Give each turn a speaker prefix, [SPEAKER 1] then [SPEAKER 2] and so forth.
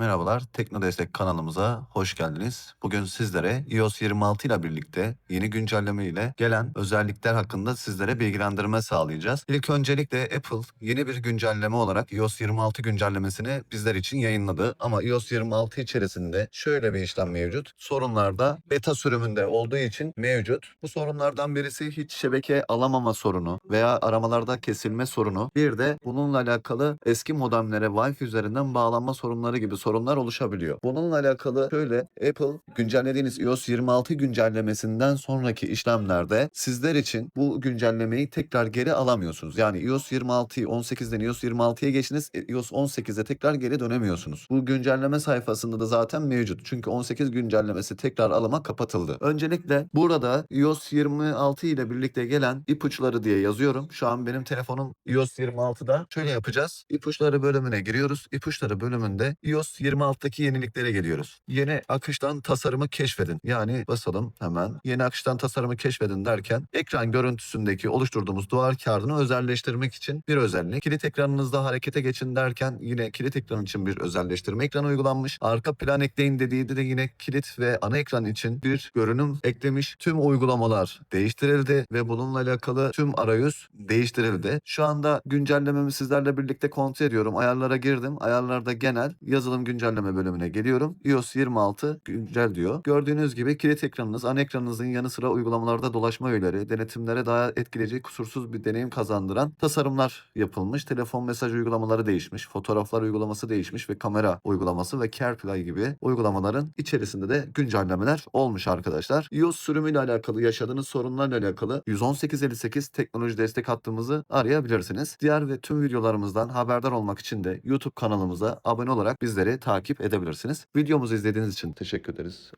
[SPEAKER 1] Merhabalar, Tekno Destek kanalımıza hoş geldiniz. Bugün sizlere iOS 26 ile birlikte yeni güncelleme ile gelen özellikler hakkında sizlere bilgilendirme sağlayacağız. İlk öncelikle Apple yeni bir güncelleme olarak iOS 26 güncellemesini bizler için yayınladı. Ama iOS 26 içerisinde şöyle bir işlem mevcut. Sorunlarda beta sürümünde olduğu için mevcut. Bu sorunlardan birisi hiç şebeke alamama sorunu veya aramalarda kesilme sorunu. Bir de bununla alakalı eski modemlere Wi-Fi üzerinden bağlanma sorunları gibi sorunlar oluşabiliyor. Bununla alakalı şöyle Apple güncellediğiniz iOS 26 güncellemesinden sonraki işlemlerde sizler için bu güncellemeyi tekrar geri alamıyorsunuz. Yani iOS 26'yı 18'den iOS 26'ya geçtiniz. e, iOS 18'e tekrar geri dönemiyorsunuz. Bu güncelleme sayfasında da zaten mevcut. Çünkü 18 güncellemesi tekrar alıma kapatıldı. Öncelikle burada iOS 26 ile birlikte gelen ipuçları diye yazıyorum. Şu an benim telefonum iOS 26'da. Şöyle yapacağız. İpuçları bölümüne giriyoruz. İpuçları bölümünde iOS 26'daki yeniliklere geliyoruz. Yeni akıştan tasarımı keşfedin. Yani basalım hemen. Yeni akıştan tasarımı keşfedin derken ekran görüntüsündeki oluşturduğumuz duvar kağıdını özelleştirmek için bir özellik. Kilit ekranınızda harekete geçin derken yine kilit ekran için bir özelleştirme ekranı uygulanmış. Arka plan ekleyin dediği de yine kilit ve ana ekran için bir görünüm eklemiş. Tüm uygulamalar değiştirildi ve bununla alakalı tüm arayüz değiştirildi. Şu anda güncellememi sizlerle birlikte kontrol ediyorum. Ayarlara girdim. Ayarlarda genel yazılım güncelleme bölümüne geliyorum. iOS 26 güncel diyor. Gördüğünüz gibi kilit ekranınız, ana ekranınızın yanı sıra uygulamalarda dolaşma öğeleri, denetimlere daha etkileyici, kusursuz bir deneyim kazandıran tasarımlar yapılmış. Telefon mesaj uygulamaları değişmiş, fotoğraflar uygulaması değişmiş ve kamera uygulaması ve CarePlay gibi uygulamaların içerisinde de güncellemeler olmuş arkadaşlar. iOS sürümüyle alakalı yaşadığınız sorunlarla alakalı 11858 teknoloji destek hattımızı arayabilirsiniz. Diğer ve tüm videolarımızdan haberdar olmak için de YouTube kanalımıza abone olarak bizleri takip edebilirsiniz. Videomuzu izlediğiniz için teşekkür ederiz.